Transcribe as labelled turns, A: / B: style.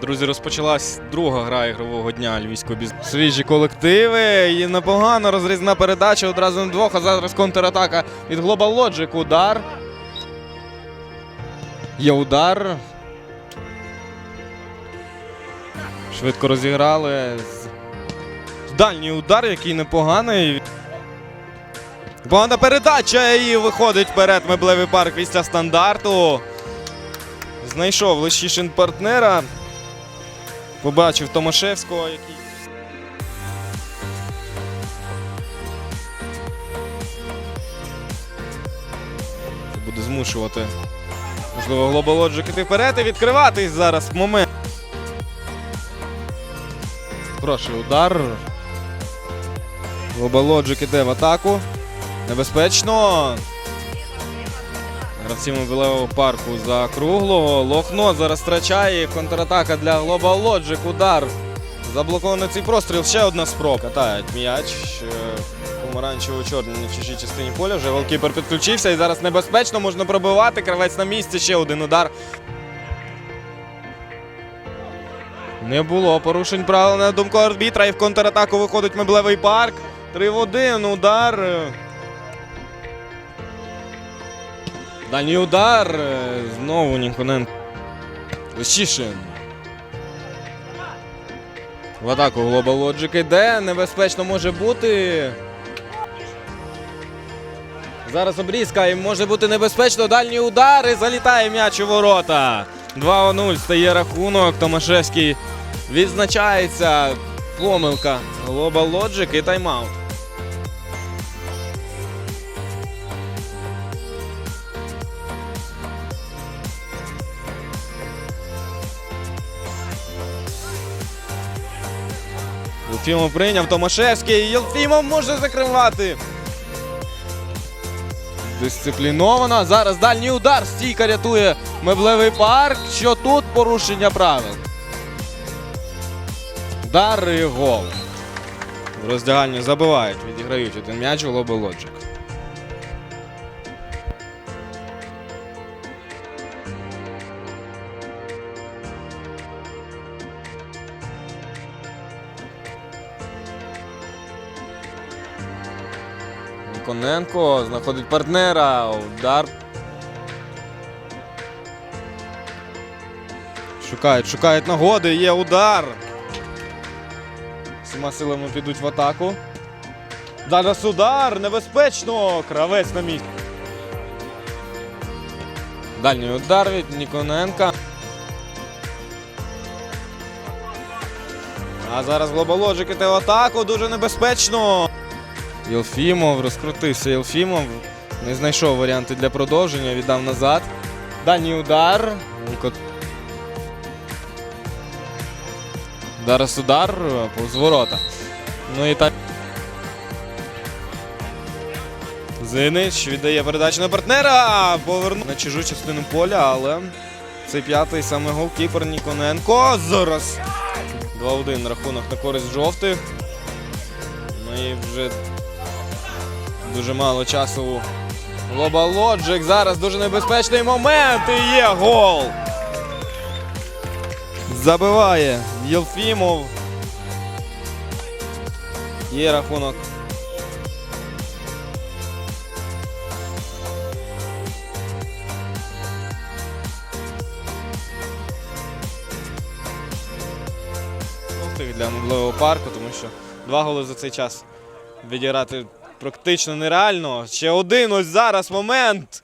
A: Друзі, розпочалась друга гра ігрового дня львівського бізнесу. Свіжі колективи і непогано розрізна передача одразу на двох, а зараз контратака від Global Logic. Удар. Є удар. Швидко розіграли. Дальній удар, який непоганий. Погана передача і виходить вперед меблевий парк після стандарту. Знайшов Лещишин партнера. Побачив Томашевського, який. Буде змушувати. Можливо, Logic іти вперед і відкриватись зараз момент. Хороший удар. Logic іде в атаку. Небезпечно. Гравці мобілевого парку за круглого. Лохно зараз втрачає. Контратака для Global Logic. Удар. Заблокований цей простріл. Ще одна спроба. Катають м'яч. Помаранчево-чорний в чужій частині поля. Вже голкіпер підключився і зараз небезпечно можна пробивати. Кравець на місці. Ще один удар. Не було порушень правил на думку арбітра. І в контратаку виходить меблевий парк. 3 в 1. Удар. Дальній удар. Е, Знову Ніконенко. Лещишин. В атаку Global Logic йде. Небезпечно може бути. Зараз обрізка і може бути небезпечно. Дальній удар і залітає м'яч у ворота. 2-0 стає рахунок. Томашевський відзначається. Помилка. Global Logic і тайм-аут. Єлфімов прийняв Томашевський. Єлфімов може закривати. Дисципліновано. Зараз дальній удар. Стійка рятує меблевий парк. Що тут порушення правил? Удар і гол. В роздягальні забивають, відіграють один м'яч у Global Коненко знаходить партнера. Удар. Шукають, шукають нагоди. Є удар. Всіма силами підуть в атаку. Зараз удар. Небезпечно. Кравець на місці. Дальній удар від Ніконенка. А зараз Глоболожик іде в атаку. Дуже небезпечно. Єлфімов розкрутився. Єлфімов не знайшов варіанти для продовження, віддав назад. Дальній удар. Зараз удар повз ворота. Ну і так. Зинич віддає передачу на партнера. Повернув на чужу частину поля, але цей п'ятий саме голкіпер Ніконенко. Зараз 2-1 рахунок на користь жовтих. Ну і вже Дуже мало часу Global Logic. Зараз дуже небезпечний момент і є гол. Забиває Єлфімов. Є рахунок. Для меблевого парку, тому що два голи за цей час відіграти практично нереально. Ще один ось зараз момент.